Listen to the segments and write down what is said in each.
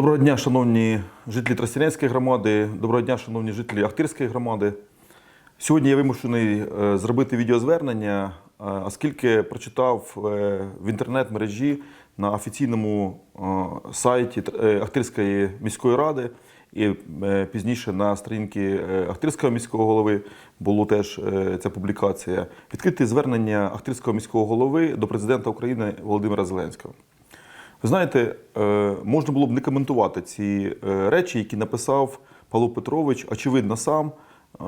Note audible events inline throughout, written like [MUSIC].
Доброго дня, шановні жителі Тростянецької громади, доброго дня, шановні жителі Ахтирської громади. Сьогодні я вимушений е, зробити відеозвернення, е, оскільки прочитав е, в інтернет-мережі на офіційному сайті Ахтирської міської ради і пізніше на сторінці Ахтирського міського голови було теж ця публікація. Відкрите звернення Ахтирського міського голови до президента України Володимира Зеленського. Ви знаєте, е, можна було б не коментувати ці е, речі, які написав Павло Петрович, очевидно, сам, е,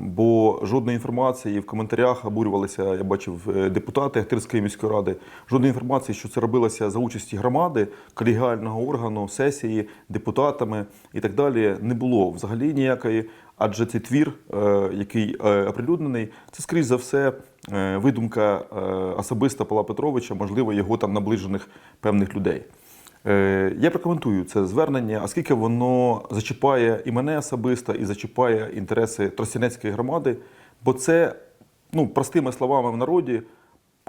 бо жодної інформації в коментарях обурювалися, я бачив, депутати Ахтирської міської ради. Жодної інформації, що це робилося за участі громади, колегіального органу, сесії, депутатами і так далі, не було взагалі ніякої. Адже цей твір, е, який е, оприлюднений, це скоріш за все е, видумка особиста Павла Петровича, можливо, його там наближених певних людей. Я прокоментую це звернення, оскільки воно зачіпає і мене особисто, і зачіпає інтереси Тростянецької громади, бо це, ну, простими словами в народі,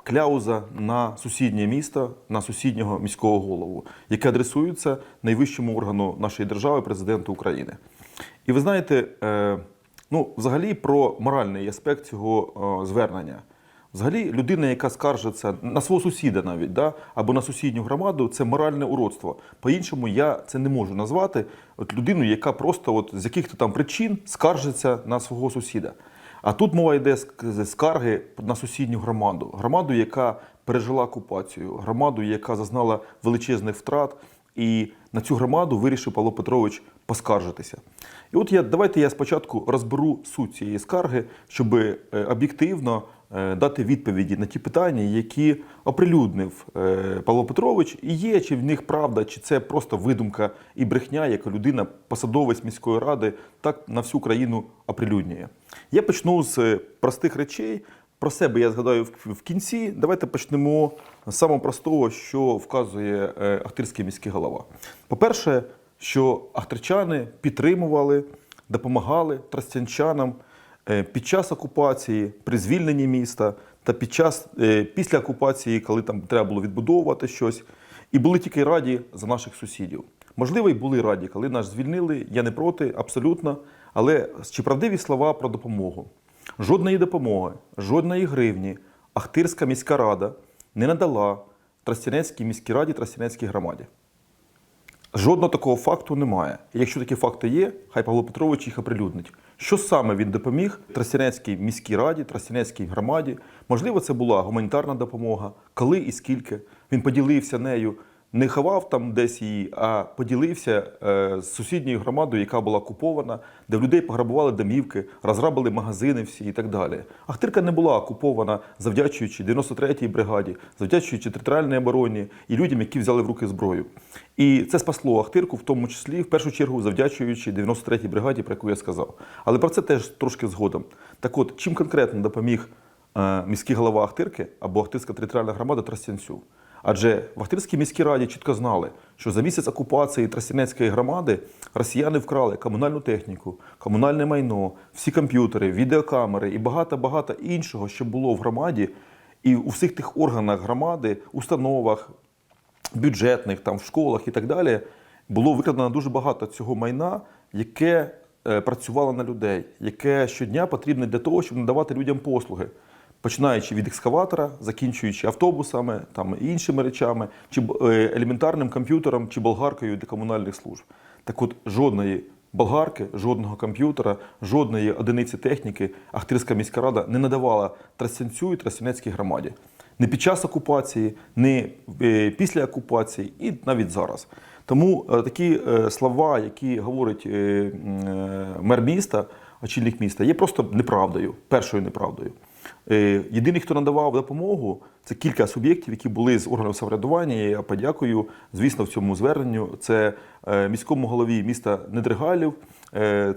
кляуза на сусіднє місто, на сусіднього міського голову, яке адресується найвищому органу нашої держави, президенту України. І ви знаєте, е, ну, взагалі про моральний аспект цього е, звернення. Взагалі, людина, яка скаржиться на свого сусіда навіть, да, або на сусідню громаду, це моральне уродство. По-іншому я це не можу назвати. От людину, яка просто от з яких-то там причин скаржиться на свого сусіда. А тут мова йде з скарги на сусідню громаду, громаду, яка пережила окупацію, громаду, яка зазнала величезних втрат. І на цю громаду вирішив Павло Петрович поскаржитися. І от я давайте я спочатку розберу суть цієї скарги, щоб е, об'єктивно е, дати відповіді на ті питання, які оприлюднив е, Павло Петрович, і є чи в них правда, чи це просто видумка і брехня, яка людина, посадовець міської ради, так на всю країну оприлюднює. Я почну з простих речей. Про себе я згадаю в кінці. Давайте почнемо з самого простого, що вказує Ахтирський міський голова. По-перше, що ахтирчани підтримували, допомагали тростянчанам е, під час окупації, при звільненні міста та під час е, після окупації, коли там треба було відбудовувати щось, і були тільки раді за наших сусідів. Можливо, й були раді, коли нас звільнили. Я не проти, абсолютно. Але чи правдиві слова про допомогу? Жодної допомоги, жодної гривні Ахтирська міська рада не надала Тростянецькій міській раді, Тростянецькій громаді. Жодного такого факту немає. Якщо такі факти є, хай Павло Петрович їх оприлюднить. Що саме він допоміг Тростянецькій міській раді, Тростянецькій громаді? Можливо, це була гуманітарна допомога, коли і скільки. Він поділився нею, не ховав там десь її, а поділився е, з сусідньою громадою, яка була окупована, де в людей пограбували домівки, розграбили магазини всі і так далі. Ахтирка не була окупована, завдячуючи 93-й бригаді, завдячуючи територіальній обороні і людям, які взяли в руки зброю. І це спасло Ахтирку, в тому числі, в першу чергу, завдячуючи 93-й бригаді, про яку я сказав. Але про це теж трошки згодом. Так от, чим конкретно допоміг е, міський голова Ахтирки або Ахтирська територіальна громада Тростянцю? Адже в Ахтирській міській раді чітко знали, що за місяць окупації Тростянецької громади росіяни вкрали комунальну техніку, комунальне майно, всі комп'ютери, відеокамери і багато-багато іншого, що було в громаді, і у всіх тих органах громади, установах, бюджетних, там, в школах і так далі, було викрадено дуже багато цього майна, яке е, працювало на людей, яке щодня потрібне для того, щоб надавати людям послуги. Починаючи від екскаватора, закінчуючи автобусами, там іншими речами, чи е, елементарним комп'ютером чи болгаркою для комунальних служб. Так от жодної болгарки, жодного комп'ютера, жодної одиниці техніки Ахтирська міська рада не надавала Тростянцю і Тростянецькій громаді. Не під час окупації, не після окупації і навіть зараз. Тому е, такі е, слова, які говорить мер міста, очільник міста, є просто неправдою, першою неправдою. Е, Єдиний, хто надавав допомогу, це кілька суб'єктів, які були з органів самоврядування. Я подякую, звісно, в цьому зверненню. Це е, міському голові міста Недригалів,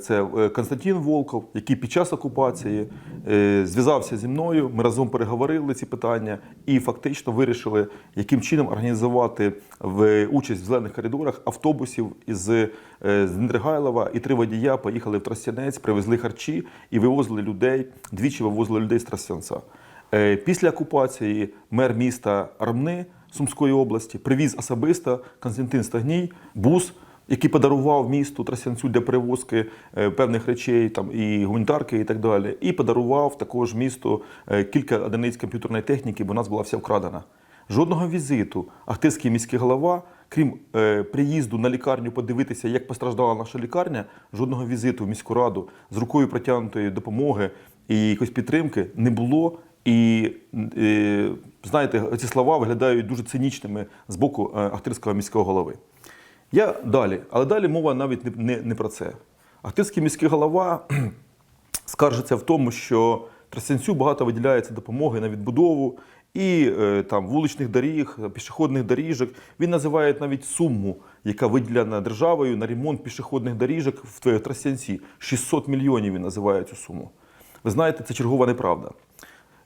це е, Константин Волков, який під час окупації е, зв'язався зі мною. Ми разом переговорили ці питання і фактично вирішили, яким чином організувати в участь в зелених коридорах автобусів із е, з Недригайлова. І три водія поїхали в Тростянець, привезли харчі і вивозили людей. Двічі вивозили людей з Тростянця. Е, Після окупації мер міста Ромни Сумської області привіз особисто Константин Стагній бус який подарував місту Трасянцю для перевозки е, певних речей, там і гуманітарки, і так далі. І подарував також місту е, кілька одиниць комп'ютерної техніки, бо у нас була вся вкрадена. Жодного візиту Ахтирський міський голова, крім е, приїзду на лікарню подивитися, як постраждала наша лікарня, жодного візиту в міську раду з рукою протягнутої допомоги і якоїсь підтримки не було. І е, знаєте, ці слова виглядають дуже цинічними з боку е, Ахтирського міського голови. Я далі, але далі мова навіть не, не, не про це. Ахтирський міський голова [CLEARS THROAT] скаржиться в тому, що Тростянцю багато виділяється допомоги на відбудову і е, там вуличних доріг, пішохідних доріжок. Він називає навіть суму, яка виділена державою на ремонт пішохідних доріжок в Тростянці. 600 мільйонів він називає цю суму. Ви знаєте, це чергова неправда.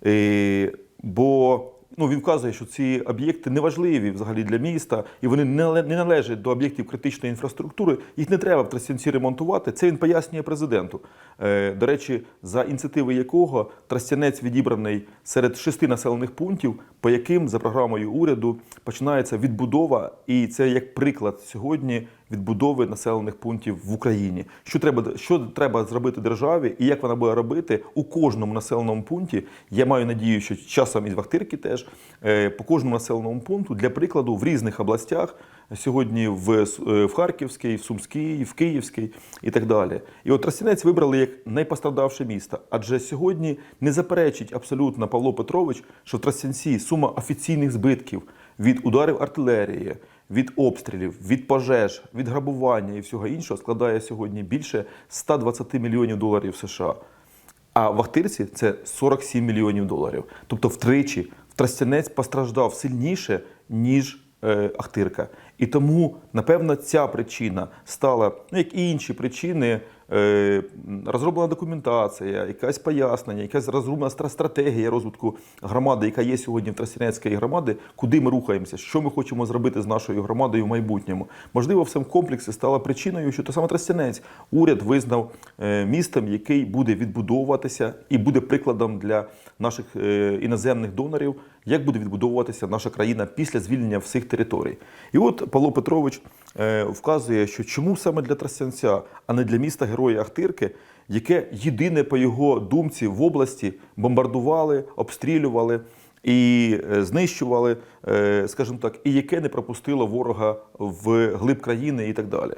Е, бо ну, він вказує, що ці об'єкти не важливі взагалі для міста, і вони не належать до об'єктів критичної інфраструктури. Їх не треба в Тростянці ремонтувати. Це він пояснює президенту. Е, До речі, за ініціативи якого Тростянець відібраний серед шести населених пунктів, по яким за програмою уряду починається відбудова, і це як приклад сьогодні відбудови населених пунктів в Україні. Що треба, що треба зробити державі, і як вона буде робити у кожному населеному пункті. Я маю надію, що часом і в Ахтирки теж е, по кожному населеному пункту для прикладу в різних областях. Сьогодні в, е, в Харківській, в Сумській, в Київській і так далі. І от Тростянець вибрали як найпострадавше місто. Адже сьогодні не заперечить абсолютно Павло Петрович, що в Тростянці сума офіційних збитків від ударів артилерії, від обстрілів, від пожеж, від грабування і всього іншого складає сьогодні більше 120 мільйонів доларів США. А в Ахтирці це 47 мільйонів доларів. Тобто втричі Тростянець постраждав сильніше, ніж е, Ахтирка. І тому, напевно, ця причина стала, ну як і інші причини, розроблена документація, якась пояснення, якась розроблена стратегія розвитку громади, яка є сьогодні в Тростянецької громади, куди ми рухаємося, що ми хочемо зробити з нашою громадою в майбутньому. Можливо, в цьому комплексі стала причиною, що то саме Тростянець уряд визнав е, містом, який буде відбудовуватися і буде прикладом для наших е, іноземних донорів, як буде відбудовуватися наша країна після звільнення всіх територій. І от Павло Петрович е, вказує, що чому саме для Тростянця, а не для міста Героя Ахтирки, яке єдине по його думці в області бомбардували, обстрілювали і е, знищували, е, скажімо так, і яке не пропустило ворога в глиб країни і так далі.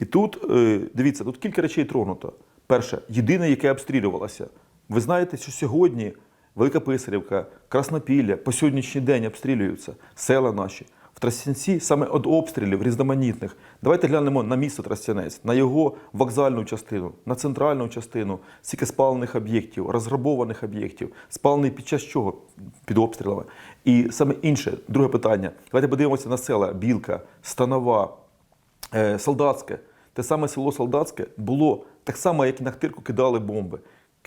І тут е, дивіться, тут кілька речей тронуто. Перше, єдине, яке обстрілювалося. Ви знаєте, що сьогодні Велика Писарівка, Краснопілля по сьогоднішній день обстрілюються села наші. В Тростянці саме від обстрілів різноманітних. Давайте глянемо на місто Тростянець, на його вокзальну частину, на центральну частину, стільки спалених об'єктів, розграбованих об'єктів, спалений під час чого? Під обстрілами. І саме інше, друге питання. Давайте подивимося на села Білка, Станова, е, Солдатське. Те саме село Солдатське було так само, як і на Хтирку кидали бомби.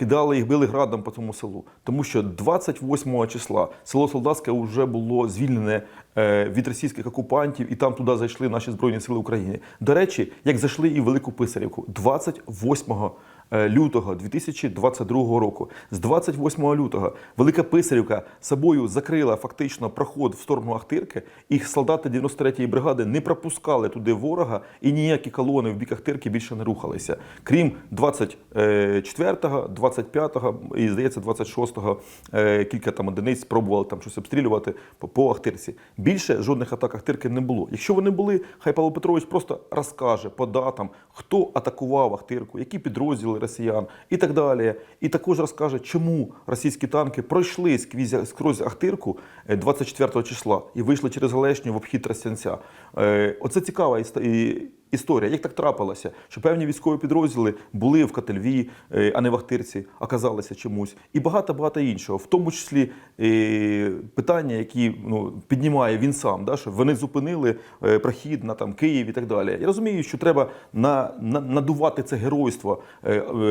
Кидали їх били градом по цьому селу. Тому що 28 числа село Солдатське вже було звільнене е, від російських окупантів, і там туди зайшли наші Збройні Сили України. До речі, як зайшли і в Велику Писарівку 28 е, лютого 2022 року. З 28 лютого Велика Писарівка собою закрила фактично проход в сторону Ахтирки, і солдати 93-ї бригади не пропускали туди ворога, і ніякі колони в бік Ахтирки більше не рухалися. Крім 24-го, 25-го і, здається, 26-го е, кілька там одиниць спробували там щось обстрілювати по Ахтирці. Більше жодних атак Ахтирки не було. Якщо вони були, хай Павло Петрович просто розкаже по датам, хто атакував Ахтирку, які підрозділи росіян і так далі. І також розкаже, чому російські танки пройшли сквізь скрозь Ахтирку е, 24 числа і вийшли через Галешню в обхід Тростянця. Е, Оце цікава іста- і- історія. Як так трапилося, що певні військові підрозділи були в Котельві, е, а не в Ахтирці, оказалися чомусь, і багато багато іншого, в тому числі е, питання, які ну, піднімає він сам, да, що вони зупинили е, прохід на там Київ і так далі. Я розумію, що треба на, на, надувати це геройство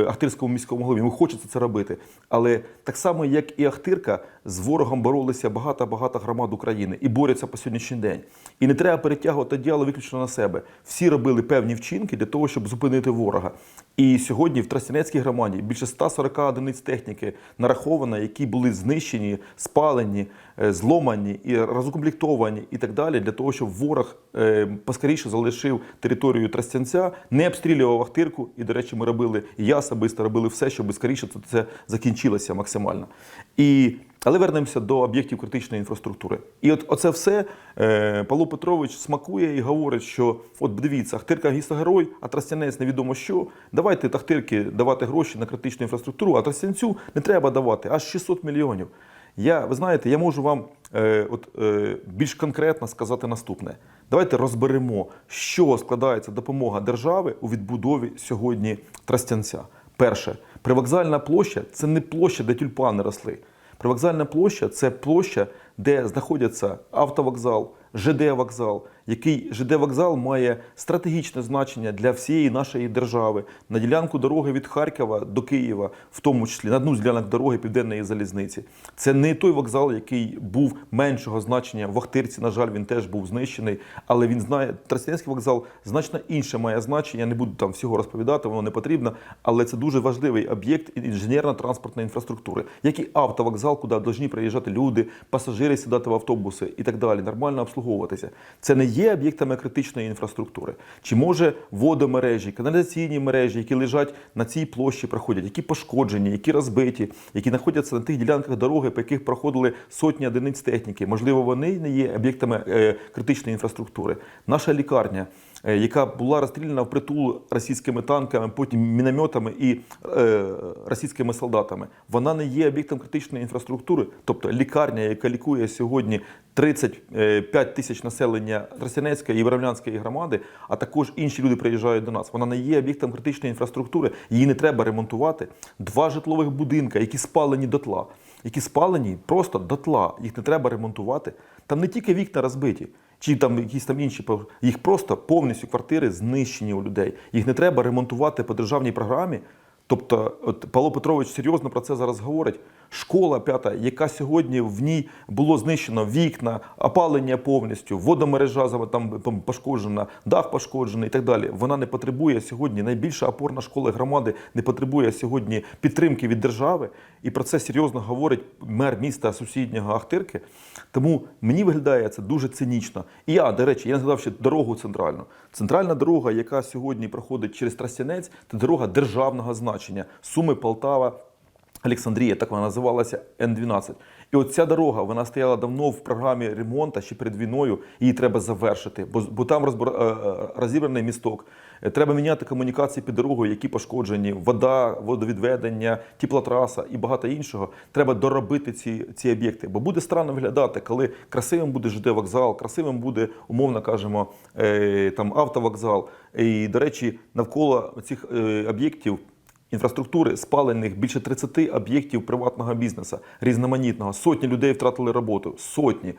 Ахтирському міському голові. Йому хочеться це робити. Але так само, як і Ахтирка, з ворогом боролися багато-багато громад України і борються по сьогоднішній день. І не треба перетягувати діяло виключно на себе. Всі робили робили певні вчинки для того, щоб зупинити ворога. І сьогодні в Тростянецькій громаді більше 140 одиниць техніки нараховано, які були знищені, спалені, е, зломані і розукомплектовані і так далі, для того, щоб ворог е, поскоріше залишив територію Тростянця, не обстрілював Ахтирку. І, до речі, ми робили, і я особисто робили все, щоб скоріше це закінчилося максимально. І але вернемося до об'єктів критичної інфраструктури. І от оце все е, Павло Петрович смакує і говорить, що от дивіться, Ахтирка гістогерой, а Тростянець невідомо що. Давайте Ахтирки давати гроші на критичну інфраструктуру, а Тростянцю не треба давати аж 600 мільйонів. Я, ви знаєте, я можу вам е, от, е, більш конкретно сказати наступне. Давайте розберемо, що складається допомога держави у відбудові сьогодні Тростянця. Перше, привокзальна площа це не площа, де тюльпани росли. Привокзальна площа це площа, де знаходяться автовокзал, ЖД-вокзал, який ЖД-вокзал має стратегічне значення для всієї нашої держави на ділянку дороги від Харкова до Києва, в тому числі на одну з ділянок дороги Південної залізниці. Це не той вокзал, який був меншого значення в Ахтирці. На жаль, він теж був знищений, але він знає Тростянецький вокзал значно інше має значення. Не буду там всього розповідати, воно не потрібно, але це дуже важливий об'єкт інженерно-транспортної інфраструктури, як і автовокзал, куди повинні приїжджати люди, пасажири сідати в автобуси і так далі, нормально обслуговуватися. Це не є об'єктами критичної інфраструктури. Чи може водомережі, каналізаційні мережі, які лежать на цій площі, проходять, які пошкоджені, які розбиті, які знаходяться на тих ділянках дороги, по яких проходили сотні одиниць техніки. Можливо, вони не є об'єктами е, критичної інфраструктури. Наша лікарня. Е, Яка була розстріляна в притул російськими танками, потім мінометами і е, російськими солдатами. Вона не є об'єктом критичної інфраструктури, тобто лікарня, яка лікує сьогодні 35 тисяч населення Тростянецької і Веровлянської громади, а також інші люди приїжджають до нас. Вона не є об'єктом критичної інфраструктури, її не треба ремонтувати. Два житлових будинка, які спалені дотла, які спалені просто дотла, їх не треба ремонтувати. Там не тільки вікна розбиті. Чи там якісь там інші їх просто повністю квартири знищені у людей. Їх не треба ремонтувати по державній програмі. Тобто, от Павло Петрович серйозно про це зараз говорить. Школа п'ята, яка сьогодні в ній було знищено вікна, опалення повністю, водомережа там пошкоджена, дах пошкоджений і так далі. Вона не потребує сьогодні. Найбільша опорна школа громади не потребує сьогодні підтримки від держави. І про це серйозно говорить мер міста сусіднього Ахтирки. Тому мені виглядає це дуже цинічно. І я, до речі, я не згадав ще дорогу центральну. Центральна дорога, яка сьогодні проходить через Тростянець, це дорога державного значення. Суми Полтава. Олександрія, так вона називалася Н-12. І от ця дорога, вона стояла давно в програмі ремонту, ще перед війною, її треба завершити, бо, бо там розбор, е, е, розібраний місток. Е, Треба міняти комунікації під дорогою, які пошкоджені, вода, водовідведення, теплотраса і багато іншого. Треба доробити ці, ці об'єкти. Бо буде странно виглядати, коли красивим буде ЖД вокзал, красивим буде, умовно кажемо, там автовокзал. І, до речі, навколо цих об'єктів інфраструктури спалених більше 30 об'єктів приватного бізнесу, різноманітного. Сотні людей втратили роботу. Сотні.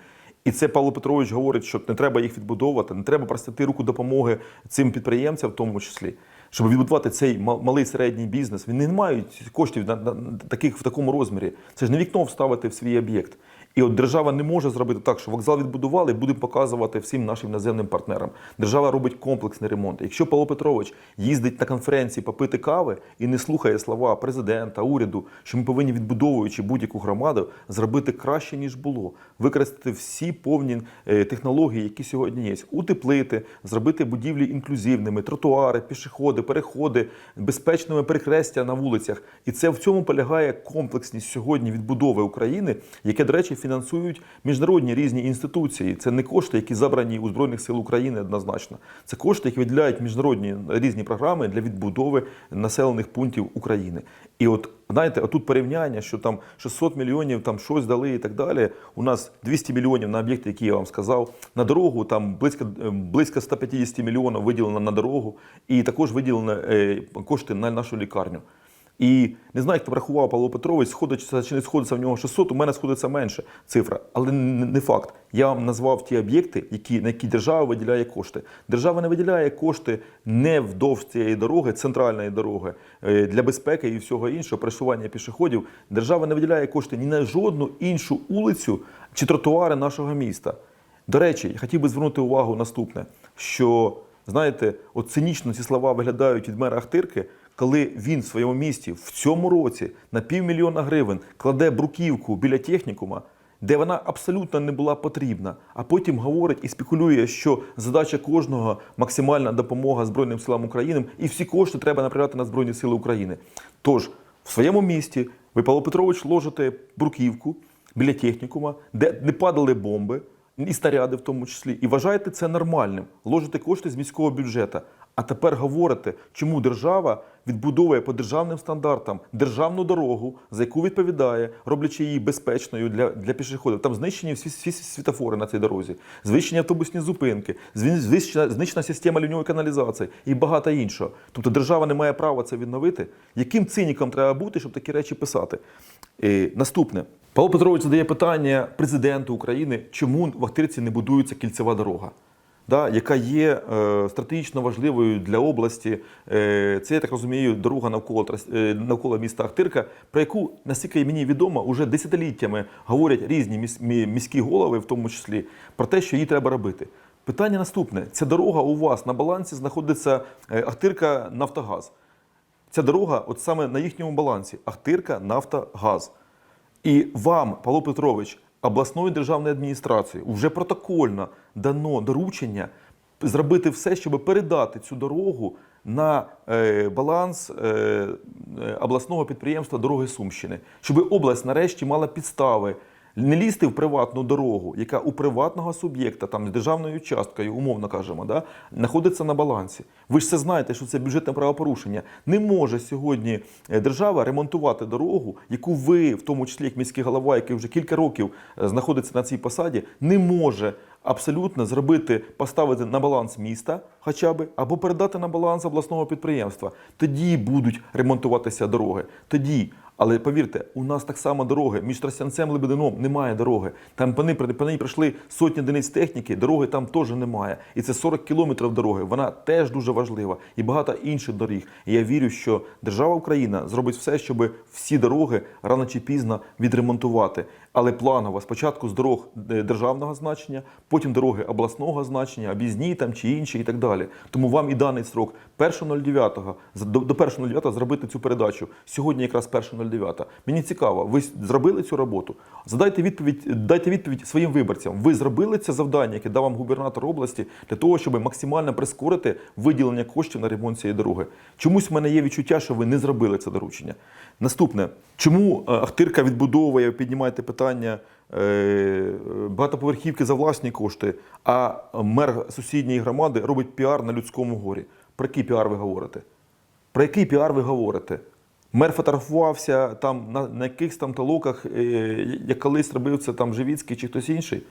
І це Павло Петрович говорить, що не треба їх відбудовувати, не треба простити руку допомоги цим підприємцям, в тому числі, щоб відбудувати цей мал- малий середній бізнес. Вони не мають коштів на, на таких в такому розмірі. Це ж не вікно вставити в свій об'єкт. І от держава не може зробити так, що вокзал відбудували, будемо показувати всім нашим іноземним партнерам. Держава робить комплексний ремонт. Якщо Павло Петрович їздить на конференції попити кави і не слухає слова президента, уряду, що ми повинні відбудовуючи будь-яку громаду, зробити краще ніж було, використати всі повні е, технології, які сьогодні є, утеплити, зробити будівлі інклюзивними, тротуари, пішоходи, переходи, безпечними перехрестя на вулицях. І це в цьому полягає комплексність сьогодні відбудови України, яке, до речі, фінансують міжнародні різні інституції. Це не кошти, які забрані у Збройних сил України однозначно. Це кошти, які виділяють міжнародні різні програми для відбудови населених пунктів України. І от знаєте, отут порівняння, що там 600 мільйонів там щось дали і так далі. У нас 200 мільйонів на об'єкти, які я вам сказав. На дорогу там близько е, близько 150 мільйонів виділено на дорогу, і також виділено е, кошти на нашу лікарню. І не знаю, як там рахував Павло Петрович, сходиться чи не сходиться в нього 600, у мене сходиться менше цифра. Але не не факт. Я вам назвав ті об'єкти, які, на які держава виділяє кошти. Держава не виділяє кошти не вдовж цієї дороги, центральної дороги, е, для безпеки і всього іншого, пересування пішоходів. Держава не виділяє кошти ні на жодну іншу вулицю чи тротуари нашого міста. До речі, я хотів би звернути увагу наступне, що знаєте, от цинічно ці слова виглядають від мера Ахтирки, коли він в своєму місті в цьому році на півмільйона гривень кладе бруківку біля технікума, де вона абсолютно не була потрібна, а потім говорить і спекулює, що задача кожного максимальна допомога Збройним силам України, і всі кошти треба направляти на Збройні Сили України. Тож в своєму місті ви, Павло Петрович, ложите бруківку біля технікума, де не падали бомби, і снаряди в тому числі, і вважаєте це нормальним, ложите кошти з міського бюджету. А тепер говорите, чому держава відбудовує по державним стандартам державну дорогу, за яку відповідає, роблячи її безпечною для, для пішоходів. Там знищені всі, всі світофори на цій дорозі, знищені автобусні зупинки, знищена, знищена система ліньової каналізації і багато іншого. Тобто держава не має права це відновити. Яким циніком треба бути, щоб такі речі писати? Е, наступне. Павло Петрович задає питання президенту України, чому в Ахтирці не будується кільцева дорога да, яка є е, стратегічно важливою для області. Е, це, я так розумію, дорога навколо, е, навколо міста Ахтирка, про яку, наскільки мені відомо, уже десятиліттями говорять різні міс- мі- міські голови, в тому числі, про те, що її треба робити. Питання наступне: ця дорога у вас на балансі знаходиться Ахтирка Нафтогаз. Ця дорога, от саме на їхньому балансі, Ахтирка, Нафтогаз. І вам, Павло Петрович, обласною державної адміністрації вже протокольно дано доручення зробити все, щоб передати цю дорогу на е, баланс е, е, обласного підприємства Дороги Сумщини, щоб область нарешті мала підстави. Не лізти в приватну дорогу, яка у приватного суб'єкта, там з державною часткою, умовно кажемо, да, знаходиться на балансі. Ви ж це знаєте, що це бюджетне правопорушення. Не може сьогодні е, держава ремонтувати дорогу, яку ви, в тому числі як міський голова, який вже кілька років е, знаходиться на цій посаді, не може абсолютно зробити, поставити на баланс міста, хоча б, або передати на баланс обласного підприємства. Тоді будуть ремонтуватися дороги. Тоді. Але повірте, у нас так само дороги. Між Тростянцем Лебедином немає дороги. Там по ній, прийшли сотні одиниць техніки, дороги там теж немає. І це 40 кілометрів дороги. Вона теж дуже важлива. І багато інших доріг. І я вірю, що держава Україна зробить все, щоб всі дороги рано чи пізно відремонтувати. Але планово спочатку з дорог е, державного значення, потім дороги обласного значення, об'їзні там чи інші і так далі. Тому вам і даний строк 1.09, до до 1.09 зробити цю передачу. Сьогодні якраз 1.09. Мені цікаво, ви зробили цю роботу? Задайте відповідь, дайте відповідь своїм виборцям. Ви зробили це завдання, яке дав вам губернатор області, для того, щоб максимально прискорити виділення коштів на ремонт цієї дороги. Чомусь в мене є відчуття, що ви не зробили це доручення. Наступне, чому е, Ахтирка відбудовує, піднімаєте питання е, багатоповерхівки за власні кошти, а мер сусідньої громади робить піар на людському горі? Про який піар ви говорите? Про який піар ви говорите? Мер фотографувався там на, на якихось там толоках, е, як колись робив це там Живіцький чи хтось інший.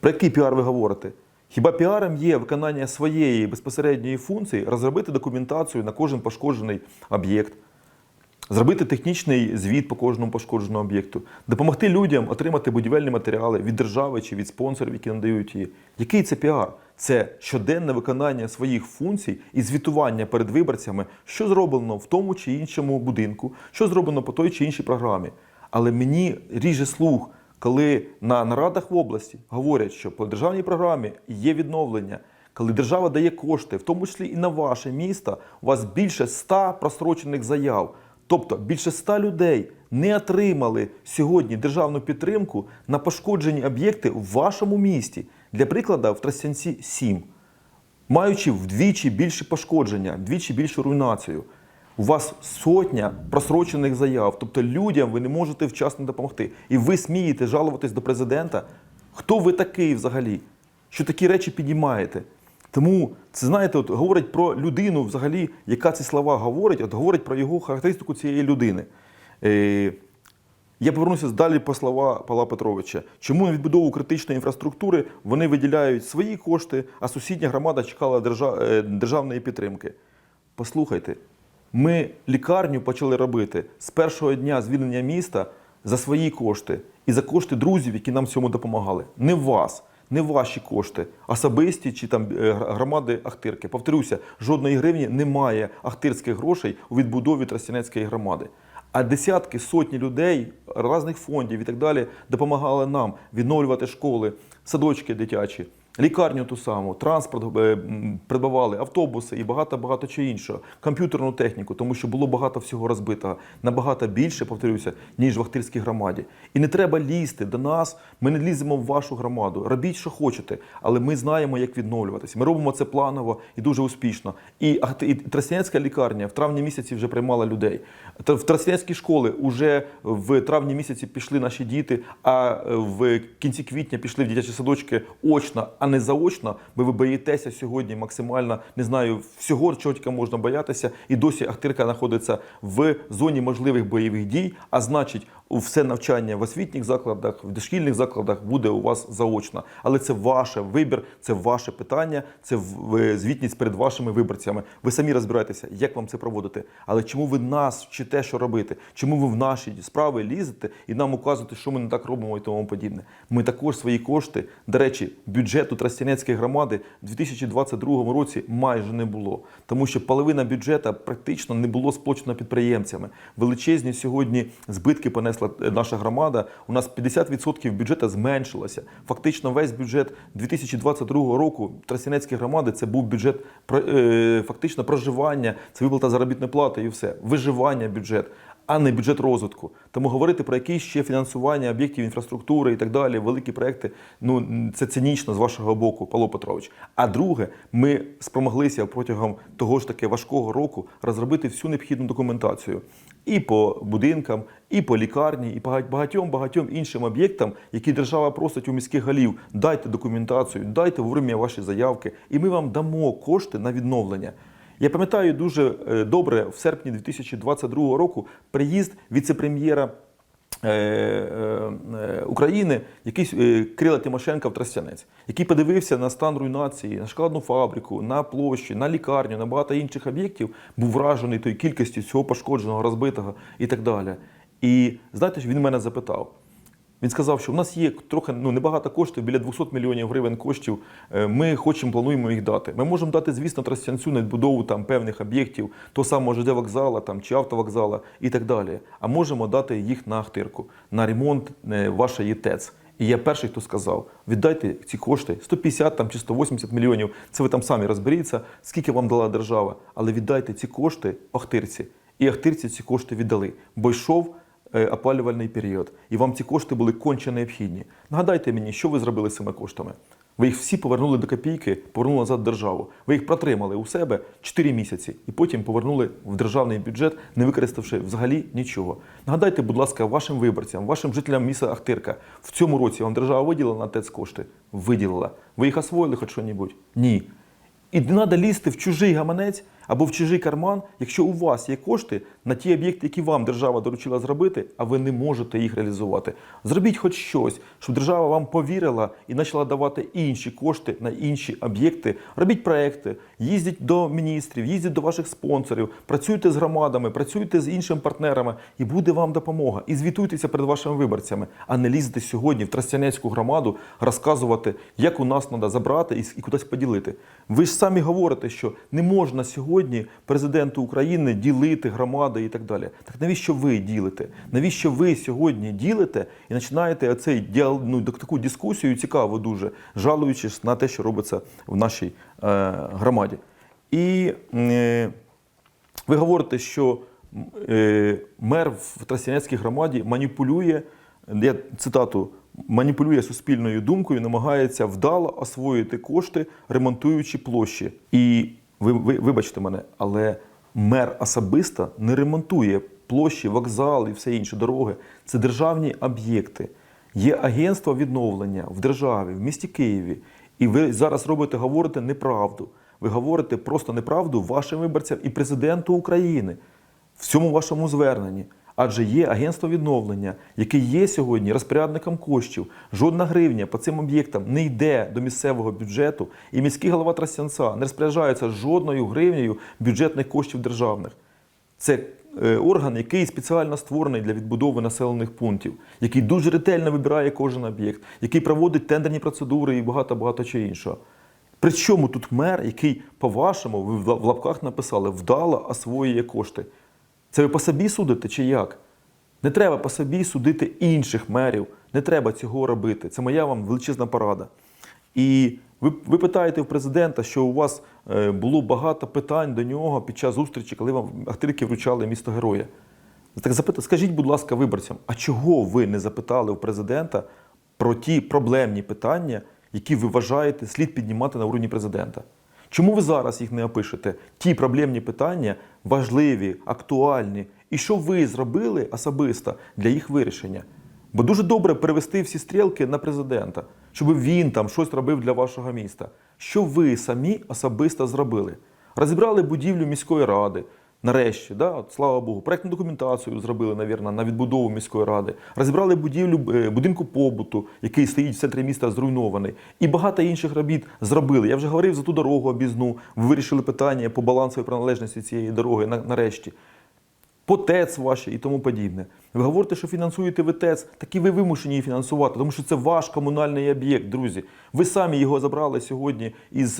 Про який піар ви говорите? Хіба піаром є виконання своєї безпосередньої функції розробити документацію на кожен пошкоджений об'єкт, зробити технічний звіт по кожному пошкодженому об'єкту, допомогти людям отримати будівельні матеріали від держави чи від спонсорів, які надають її. Який це піар? Це щоденне виконання своїх функцій і звітування перед виборцями, що зроблено в тому чи іншому будинку, що зроблено по той чи іншій програмі. Але мені ріже слух, коли на нарадах в області говорять, що по державній програмі є відновлення. Коли держава дає кошти, в тому числі і на ваше місто, у вас більше 100 просрочених заяв. Тобто більше 100 людей не отримали сьогодні державну підтримку на пошкоджені об'єкти в вашому місті. Для прикладу, в Тростянці 7, маючи вдвічі більше пошкодження, вдвічі більшу руйнацію. У вас сотня просрочених заяв, тобто людям ви не можете вчасно допомогти. І ви смієте жалуватись до президента. Хто ви такий взагалі? Що такі речі підіймаєте? Тому це знаєте, от говорить про людину, взагалі, яка ці слова говорить, от говорить про його характеристику цієї людини. Е, я повернуся далі по слова Павла Петровича. Чому на відбудову критичної інфраструктури вони виділяють свої кошти, а сусідня громада чекала е, державної підтримки? Послухайте, ми лікарню почали робити з першого дня звільнення міста за свої кошти і за кошти друзів, які нам в цьому допомагали. Не вас, не ваші кошти, особисті чи там е, громади Ахтирки. Повторюся, жодної гривні немає ахтирських грошей у відбудові Тростянецької громади. А десятки, сотні людей, різних фондів і так далі допомагали нам відновлювати школи, садочки дитячі, лікарню ту саму, транспорт е, придбавали, автобуси і багато-багато чого іншого, комп'ютерну техніку, тому що було багато всього розбитого, набагато більше, повторюся, ніж в Ахтирській громаді. І не треба лізти до нас. Ми не ліземо в вашу громаду. Робіть, що хочете, але ми знаємо, як відновлюватися. Ми робимо це планово і дуже успішно. І, Тростянецька лікарня в травні місяці вже приймала людей. В Тростянецькій школи вже в травні місяці пішли наші діти, а е, в кінці квітня пішли в дитячі садочки очно, а не заочно, бо ви боїтеся сьогодні максимально, не знаю, всього, чого тільки можна боятися, і досі Ахтирка знаходиться в зоні можливих бойових дій, а значить, все навчання в освітніх закладах, в дошкільних закладах буде у вас заочно. Але це ваш вибір, це ваше питання, це звітність перед вашими виборцями. Ви самі розбираєтеся, як вам це проводити. Але чому ви нас вчите, що робити? Чому ви в наші справи лізете і нам указуєте, що ми не так робимо і тому подібне? Ми також свої кошти, до речі, бюджету Тростянецької громади в 2022 році майже не було, тому що половина бюджету практично не було сплачено підприємцями. Величезні сьогодні збитки понесла е, наша громада. У нас 50% бюджету зменшилося. Фактично, весь бюджет 2022 року Тростянецької громади це був бюджет е, фактично проживання, це виплата заробітної плати і все, виживання бюджет. А не бюджет розвитку. Тому говорити про якісь ще фінансування об'єктів інфраструктури і так далі, великі проекти, ну це цинічно з вашого боку, Павло Петрович. А друге, ми спромоглися протягом того ж таки важкого року розробити всю необхідну документацію і по будинкам, і по лікарні, і багатьом багатьом іншим об'єктам, які держава просить у міських голів. Дайте документацію, дайте вовремя ваші заявки, і ми вам дамо кошти на відновлення. Я пам'ятаю дуже е, добре в серпні 2022 року приїзд віце-прем'єра е, е, України, якийсь Крила Тимошенка в Тростянець, який подивився на стан руйнації, на шоколадну фабрику, на площі, на лікарню, на багато інших об'єктів, був вражений тою кількістю всього пошкодженого, розбитого і так далі. І знаєте, він мене запитав. Він сказав, що в нас є трохи ну небагато коштів, біля 200 мільйонів гривень коштів. Е, Ми хочемо, плануємо їх дати. Ми можемо дати, звісно, тростянцю на відбудову там певних об'єктів, того самого ЖД вокзала там чи автовокзала і так далі. А можемо дати їх на Ахтирку, на ремонт е, вашої ТЕЦ. І я перший, хто сказав: віддайте ці кошти 150 там, чи 180 мільйонів. Це ви там самі розберіться, скільки вам дала держава, але віддайте ці кошти Ахтирці. І Ахтирці ці кошти віддали, бо йшов опалювальний період, і вам ці кошти були конче необхідні. Нагадайте мені, що ви зробили з цими коштами? Ви їх всі повернули до копійки, повернули назад в державу. Ви їх протримали у себе 4 місяці і потім повернули в державний бюджет, не використавши взагалі нічого. Нагадайте, будь ласка, вашим виборцям, вашим жителям міста Ахтирка, в цьому році вам держава виділила на ТЕЦ кошти? Виділила. Ви їх освоїли хоч що-небудь? Ні. І не треба лізти в чужий гаманець або в чужий карман, якщо у вас є кошти на ті об'єкти, які вам держава доручила зробити, а ви не можете їх реалізувати. Зробіть хоч щось, щоб держава вам повірила і почала давати інші кошти на інші об'єкти. Робіть проекти, їздіть до міністрів, їздіть до ваших спонсорів, працюйте з громадами, працюйте з іншими партнерами, і буде вам допомога. І звітуйтеся перед вашими виборцями, а не лізьте сьогодні в Тростянецьку громаду розказувати, як у нас треба забрати і, кудись поділити. Ви ж самі говорите, що не можна сьогодні президенту України ділити громади і так далі. Так навіщо ви ділите? Навіщо ви сьогодні ділите і починаєте оцей ну, таку дискусію цікаву дуже, жалуючись на те, що робиться в нашій е, громаді. І е, ви говорите, що е, мер в Тростянецькій громаді маніпулює, я цитату, маніпулює суспільною думкою, намагається вдало освоїти кошти, ремонтуючи площі. І ви, ви вибачте мене, але мер особисто не ремонтує площі, вокзали і все інше, дороги. Це державні об'єкти. Є агентство відновлення в державі, в місті Києві. І ви зараз робите, говорите неправду. Ви говорите просто неправду вашим виборцям і президенту України в цьому вашому зверненні. Адже є агентство відновлення, яке є сьогодні розпорядником коштів. Жодна гривня по цим об'єктам не йде до місцевого бюджету, і міський голова Тростянця не розпоряджається жодною гривнею бюджетних коштів державних. Це е, орган, який спеціально створений для відбудови населених пунктів, який дуже ретельно вибирає кожен об'єкт, який проводить тендерні процедури і багато-багато чого іншого. При чому тут мер, який, по-вашому, ви в лапках написали, вдало освоює кошти? Це ви по собі судите чи як? Не треба по собі судити інших мерів. Не треба цього робити. Це моя вам величезна порада. І ви, ви питаєте в президента, що у вас е, було багато питань до нього під час зустрічі, коли вам Ахтирки вручали місто героя. Так запита, скажіть, будь ласка, виборцям, а чого ви не запитали у президента про ті проблемні питання, які ви вважаєте слід піднімати на уровні президента? Чому ви зараз їх не опишете? Ті проблемні питання важливі, актуальні, і що ви зробили особисто для їх вирішення? Бо дуже добре перевести всі стрілки на президента, щоб він там щось робив для вашого міста. Що ви самі особисто зробили? Розібрали будівлю міської ради. Нарешті, да, от, слава Богу, проектну документацію зробили, навірно, на відбудову міської ради. Розібрали будівлю е, будинку побуту, який стоїть в центрі міста, зруйнований. І багато інших робіт зробили. Я вже говорив за ту дорогу об'їзну. Вирішили питання по балансовій приналежності цієї дороги на- нарешті по ТЕЦ ваші і тому подібне. Ви говорите, що фінансуєте ви ТЕЦ, так і ви вимушені її фінансувати, тому що це ваш комунальний об'єкт, друзі. Ви самі його забрали сьогодні із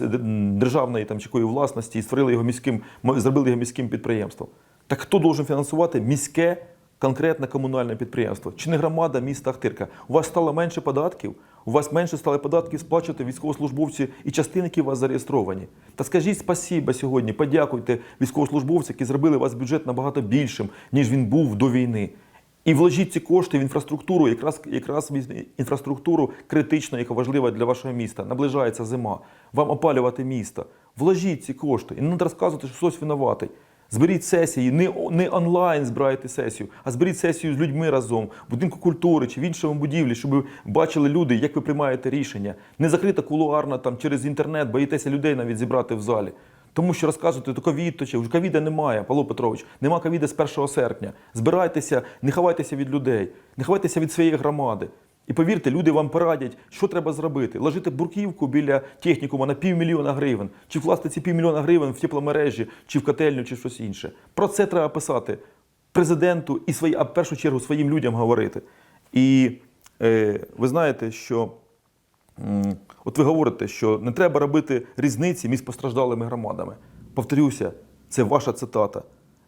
державної там, чи якої власності і створили його міським, зробили його міським підприємством. Так хто должен фінансувати міське конкретне комунальне підприємство? Чи не громада міста Ахтирка? У вас стало менше податків? У вас менше стали податків сплачувати військовослужбовці і частини, які у вас зареєстровані. Та скажіть спасіба сьогодні, подякуйте військовослужбовцям, які зробили вас бюджет набагато більшим, ніж він був до війни. І вложіть ці кошти в інфраструктуру, якраз якраз інфраструктуру критичну, яка важлива для вашого міста. Наближається зима. Вам опалювати місто. Вложіть ці кошти. І не треба розказувати, що хтось винуватий. Зберіть сесії, не, не онлайн збирайте сесію, а зберіть сесію з людьми разом, в будинку культури чи в іншому будівлі, щоб бачили люди, як ви приймаєте рішення. Не закрита кулуарна там через інтернет, боїтеся людей навіть зібрати в залі. Тому що розказувати, то ковід, то чи вже ковіда немає, Павло Петрович, нема ковіда з 1 серпня. Збирайтеся, не ховайтеся від людей, не ховайтеся від своєї громади. І повірте, люди вам порадять, що треба зробити. Ложити бурківку біля технікума на півмільйона гривень, чи вкласти ці півмільйона гривень в тепломережі, чи в котельню, чи щось інше. Про це треба писати президенту і свої, а в першу чергу своїм людям говорити. І е, ви знаєте, що М, От ви говорите, що не треба робити різниці між постраждалими громадами. Повторюся, це ваша цитата,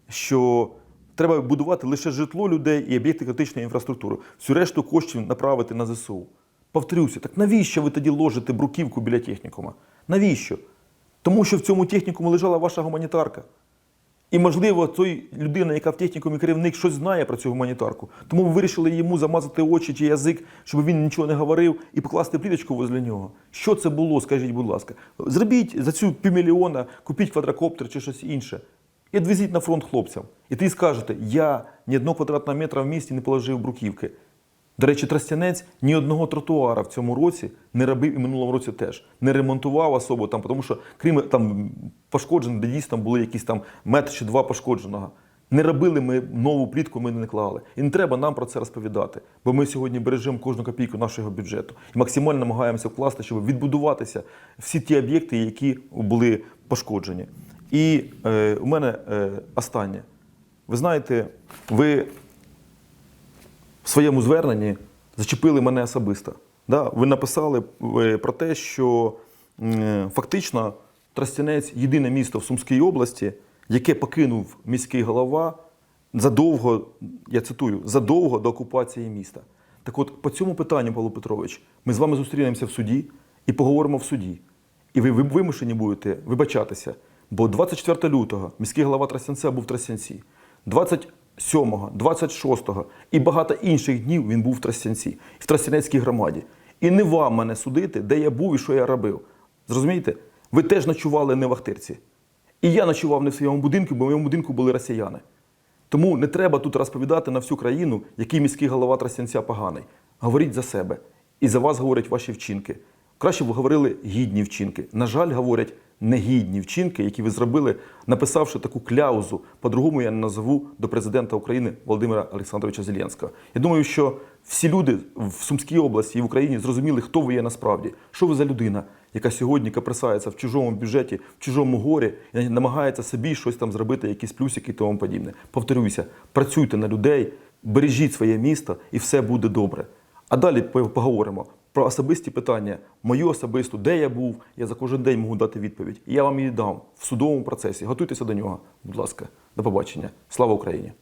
що треба будувати лише житло людей і об'єкти критичної інфраструктури. Всю решту коштів направити на ЗСУ. Повторюся, так навіщо ви тоді ложите бруківку біля технікума? Навіщо? Тому що в цьому технікуму лежала ваша гуманітарка. І, можливо, той людина, яка в технікумі керівник, щось знає про цю гуманітарку. Тому ви вирішили йому замазати очі чи язик, щоб він нічого не говорив, і покласти пліточку возле нього. Що це було, скажіть, будь ласка. Зробіть за цю півмільйона, купіть квадрокоптер чи щось інше. І відвезіть на фронт хлопцям. І ти скажете, я ні одного квадратного метра в місті не положив бруківки. До речі, Тростянець ні одного тротуара в цьому році не робив і минулому році теж. Не ремонтував особо там, тому що крім там пошкоджень, де дійсно були якісь там метр чи два пошкодженого. Не робили ми нову плітку, ми не клали. І не треба нам про це розповідати, бо ми сьогодні бережемо кожну копійку нашого бюджету і максимально намагаємося вкласти, щоб відбудуватися всі ті об'єкти, які були пошкоджені. І е, у мене е, останнє. Ви знаєте, ви в своєму зверненні зачепили мене особисто. Да? Ви написали е, про те, що м, фактично Тростянець єдине місто в Сумській області, яке покинув міський голова задовго, я цитую, задовго до окупації міста. Так от, по цьому питанню, Павло Петрович, ми з вами зустрінемося в суді і поговоримо в суді. І ви вимушені будете вибачатися. Бо 24 лютого міський голова Тростянця був в Тростянці. 27-го, 26-го і багато інших днів він був в Тростянці, в Тростянецькій громаді. І не вам мене судити, де я був і що я робив. Зрозумієте? Ви теж ночували не в Ахтирці. І я ночував не в своєму будинку, бо в моєму будинку були росіяни. Тому не треба тут розповідати на всю країну, який міський голова Тростянця поганий. Говоріть за себе. І за вас говорять ваші вчинки. Краще б говорили гідні вчинки. На жаль, говорять негідні вчинки, які ви зробили, написавши таку кляузу. По-другому я назову до президента України Володимира Олександровича Зеленського. Я думаю, що всі люди в Сумській області і в Україні зрозуміли, хто ви є насправді, що ви за людина, яка сьогодні каприсається в чужому бюджеті, в чужому горі і намагається собі щось там зробити, якісь плюсики і тому подібне. Повторюся, працюйте на людей, бережіть своє місто, і все буде добре. А далі поговоримо про особисті питання, мою особисту, де я був, я за кожен день можу дати відповідь. І я вам її дам в судовому процесі. Готуйтеся до нього, будь ласка. До побачення. Слава Україні!